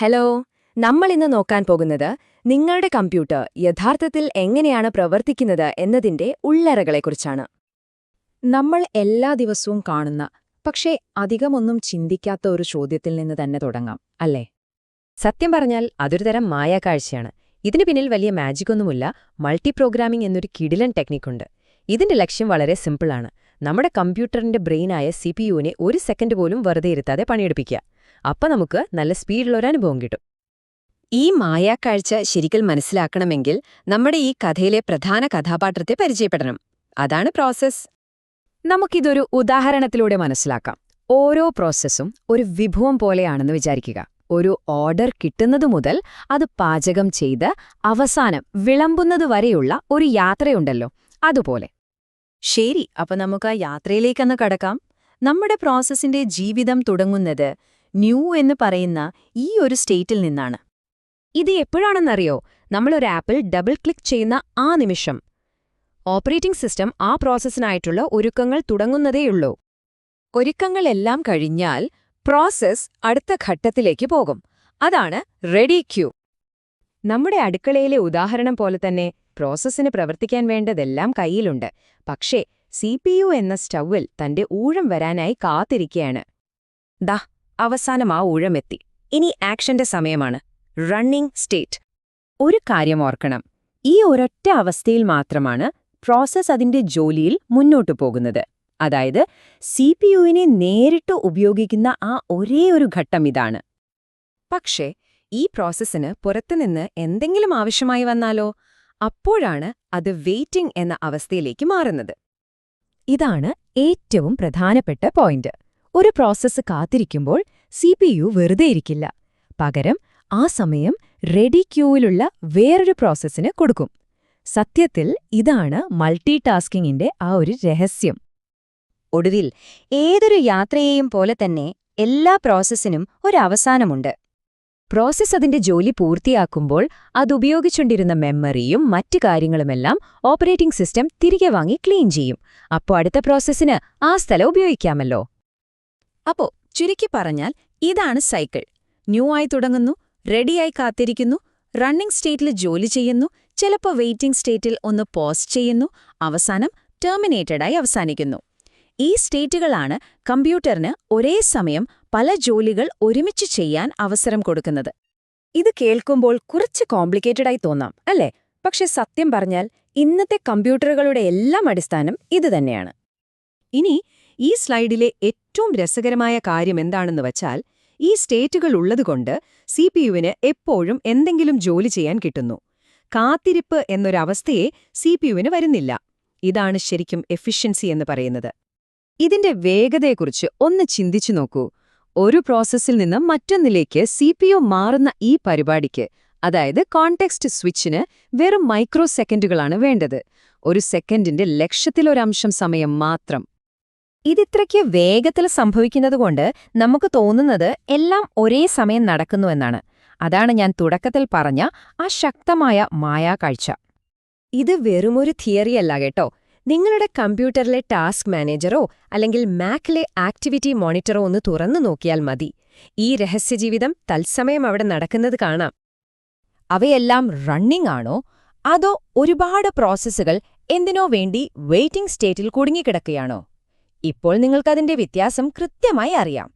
Hello നമ്മൾ ഇന്ന് നോക്കാൻ പോകുന്നത് നിങ്ങളുടെ കമ്പ്യൂട്ടർ യഥാർത്ഥത്തിൽ എങ്ങനെയാണ് പ്രവർത്തിക്കുന്നത് എന്നതിന്റെ ഉള്ളറകളെക്കുറിച്ചാണ്. നമ്മൾ എല്ലാ ദിവസവും കാണുന്ന പക്ഷേ അധികമൊന്നും ചിന്തിക്കാത്ത ഒരു ചോദ്യത്തിൽ നിന്ന് തന്നെ തുടങ്ങാം അല്ലേ? സത്യം പറഞ്ഞാൽ അതൊരു തരം മായാക്കാഴ്ചയാണ്. ഇതിനു പിന്നിൽ വലിയ മാജിക്കൊന്നുമില്ല മൾട്ടി പ്രോഗ്രാമിംഗ് എന്നൊരു കിടിലൻ ടെക്നിക്കുണ്ട്. ഇതിന്റെ ലക്ഷ്യം വളരെ സിമ്പിളാണ്. നമ്മുടെ കമ്പ്യൂട്ടറിന്റെ ബ്രെയിനായ സി പി യുവിനെ ഒരു സെക്കൻഡ് പോലും വെറുതെ ഇരുത്താതെ പണിയെടുപ്പിക്കുക. അപ്പൊ നമുക്ക് നല്ല സ്പീഡിലൊരു അനുഭവം കിട്ടും. ഈ മായാക്കാഴ്ച ശരിക്കും മനസ്സിലാക്കണമെങ്കിൽ നമ്മുടെ ഈ കഥയിലെ പ്രധാന കഥാപാത്രത്തെ പരിചയപ്പെടണം. അതാണ് പ്രോസസ് നമുക്കിതൊരു ഉദാഹരണത്തിലൂടെ മനസ്സിലാക്കാം. ഓരോ പ്രോസസ്സും ഒരു വിഭവം പോലെയാണെന്ന് വിചാരിക്കുക. ഒരു ഓർഡർ കിട്ടുന്നതു മുതൽ അത് പാചകം ചെയ്ത് അവസാനം വിളമ്പുന്നത് വരെയുള്ള ഒരു യാത്രയുണ്ടല്ലോ അതുപോലെ. ശരി അപ്പൊ നമുക്ക് ആ യാത്രയിലേക്കൊന്ന് കടക്കാം. നമ്മുടെ പ്രോസസ്സിന്റെ ജീവിതം തുടങ്ങുന്നത് ന്യൂ എന്ന് പറയുന്ന ഈ ഒരു സ്റ്റേറ്റിൽ നിന്നാണ്. ഇത് എപ്പോഴാണെന്നറിയോ? നമ്മളൊരു ആപ്പിൽ ഡബിൾ ക്ലിക്ക് ചെയ്യുന്ന ആ നിമിഷം. ഓപ്പറേറ്റിംഗ് സിസ്റ്റം ആ പ്രോസസ്സിനായിട്ടുള്ള ഒരുക്കങ്ങൾ തുടങ്ങുന്നതേയുള്ളൂ ഒരുക്കങ്ങളെല്ലാം കഴിഞ്ഞാൽ പ്രോസസ് അടുത്ത ഘട്ടത്തിലേക്ക് പോകും. അതാണ് റെഡി ക്യൂ. നമ്മുടെ അടുക്കളയിലെ ഉദാഹരണം പോലെ തന്നെ പ്രോസസ്സിന് പ്രവർത്തിക്കാൻ വേണ്ടതെല്ലാം കയ്യിലുണ്ട്. പക്ഷേ സി എന്ന സ്റ്റൗവിൽ തന്റെ ഊഴം വരാനായി കാത്തിരിക്കുകയാണ്. ദാ അവസാനം ആ ഊഴമെത്തി. ഇനി ആക്ഷന്റെ സമയമാണ്. റണ്ണിംഗ് സ്റ്റേറ്റ് ഒരു കാര്യം ഓർക്കണം. ഈ ഒരൊറ്റ അവസ്ഥയിൽ മാത്രമാണ് പ്രോസസ് അതിന്റെ ജോലിയിൽ മുന്നോട്ടു പോകുന്നത്. അതായത് സി പി യുവിനെ നേരിട്ട് ഉപയോഗിക്കുന്ന ആ ഒരേ ഒരു ഘട്ടം ഇതാണ്. പക്ഷേ ഈ പ്രോസസ്സിന് പുറത്തുനിന്ന് എന്തെങ്കിലും ആവശ്യമായി വന്നാലോ? അപ്പോഴാണ് അത് വെയിറ്റിംഗ് എന്ന അവസ്ഥയിലേക്ക് മാറുന്നത്. ഇതാണ് ഏറ്റവും പ്രധാനപ്പെട്ട പോയിന്റ് ഒരു പ്രോസസ്സ് കാത്തിരിക്കുമ്പോൾ സി പി യു വെറുതെ ഇരിക്കില്ല. പകരം ആ സമയം റെഡി ക്യൂവിലുള്ള വേറൊരു പ്രോസസ്സിന് കൊടുക്കും. സത്യത്തിൽ ഇതാണ് മൾട്ടി ടാസ്കിങ്ങിന്റെ ആ ഒരു രഹസ്യം. ഒടുവിൽ ഏതൊരു യാത്രയെയും പോലെ തന്നെ എല്ലാ പ്രോസസ്സിനും ഒരവസാനമുണ്ട് പ്രോസസ്സ് അതിന്റെ ജോലി പൂർത്തിയാക്കുമ്പോൾ അതുപയോഗിച്ചുകൊണ്ടിരുന്ന മെമ്മറിയും മറ്റു കാര്യങ്ങളുമെല്ലാം ഓപ്പറേറ്റിംഗ് സിസ്റ്റം തിരികെ വാങ്ങി ക്ലീൻ ചെയ്യും. അപ്പോൾ അടുത്ത പ്രോസസ്സിന് ആ സ്ഥലം ഉപയോഗിക്കാമല്ലോ. അപ്പോ ചുരുക്കി പറഞ്ഞാൽ ഇതാണ് സൈക്കിൾ. ന്യൂ ആയി തുടങ്ങുന്നു റെഡിയായി കാത്തിരിക്കുന്നു റണ്ണിംഗ് സ്റ്റേറ്റിൽ ജോലി ചെയ്യുന്നു ചിലപ്പോൾ വെയിറ്റിംഗ് സ്റ്റേറ്റിൽ ഒന്ന് പോസ് ചെയ്യുന്നു അവസാനം ടെർമിനേറ്റഡായി അവസാനിക്കുന്നു. ഈ സ്റ്റേറ്റുകളാണ് കമ്പ്യൂട്ടറിന് ഒരേ സമയം പല ജോലികൾ ഒരുമിച്ച് ചെയ്യാൻ അവസരം കൊടുക്കുന്നത്. ഇത് കേൾക്കുമ്പോൾ കുറച്ച് കോംപ്ലിക്കേറ്റഡായി തോന്നാം അല്ലേ? പക്ഷെ സത്യം പറഞ്ഞാൽ ഇന്നത്തെ കമ്പ്യൂട്ടറുകളുടെ എല്ലാം അടിസ്ഥാനം ഇതുതന്നെയാണ് ഇനി ഈ സ്ലൈഡിലെ ഏറ്റവും രസകരമായ കാര്യം എന്താണെന്ന് വച്ചാൽ ഈ സ്റ്റേറ്റുകൾ ഉള്ളതുകൊണ്ട് സി പി യുവിന് എപ്പോഴും എന്തെങ്കിലും ജോലി ചെയ്യാൻ കിട്ടുന്നു. കാത്തിരിപ്പ് എന്നൊരവസ്ഥയെ സി പി യുവിന് വരുന്നില്ല. ഇതാണ് ശരിക്കും എഫിഷ്യൻസി എന്ന് പറയുന്നത്. ഇതിന്റെ വേഗതയെക്കുറിച്ച് ഒന്ന് ചിന്തിച്ചു നോക്കൂ. ഒരു പ്രോസസ്സിൽ നിന്ന് മറ്റൊന്നിലേക്ക് സി പി യു മാറുന്ന ഈ പരിപാടിക്ക് അതായത് കോൺടെക്സ്റ്റ് സ്വിച്ചിന് വെറും മൈക്രോ സെക്കൻഡുകളാണ് വേണ്ടത്. ഒരു സെക്കൻഡിന്റെ ലക്ഷത്തിലൊരംശം സമയം മാത്രം. ഇതിത്രയ്ക്ക് വേഗത്തിൽ സംഭവിക്കുന്നതുകൊണ്ട് നമുക്ക് തോന്നുന്നത് എല്ലാം ഒരേ സമയം നടക്കുന്നുവെന്നാണ് അതാണ് ഞാൻ തുടക്കത്തിൽ പറഞ്ഞ ആ ശക്തമായ മായാക്കാഴ്ച ഇത് വെറുമൊരു തിയറിയല്ല കേട്ടോ. നിങ്ങളുടെ കമ്പ്യൂട്ടറിലെ ടാസ്ക് മാനേജറോ അല്ലെങ്കിൽ മാക്കിലെ ആക്ടിവിറ്റി മോണിറ്ററോ ഒന്ന് തുറന്നു നോക്കിയാൽ മതി. ഈ രഹസ്യജീവിതം തത്സമയം അവിടെ നടക്കുന്നത് കാണാം. അവയെല്ലാം റണ്ണിംഗ് ആണോ? അതോ ഒരുപാട് പ്രോസസ്സുകൾ എന്തിനോ വേണ്ടി വെയിറ്റിംഗ് സ്റ്റേറ്റിൽ കുടുങ്ങിക്കിടക്കുകയാണോ? ഇപ്പോൾ നിങ്ങൾക്കതിന്റെ വ്യത്യാസം കൃത്യമായി അറിയാം.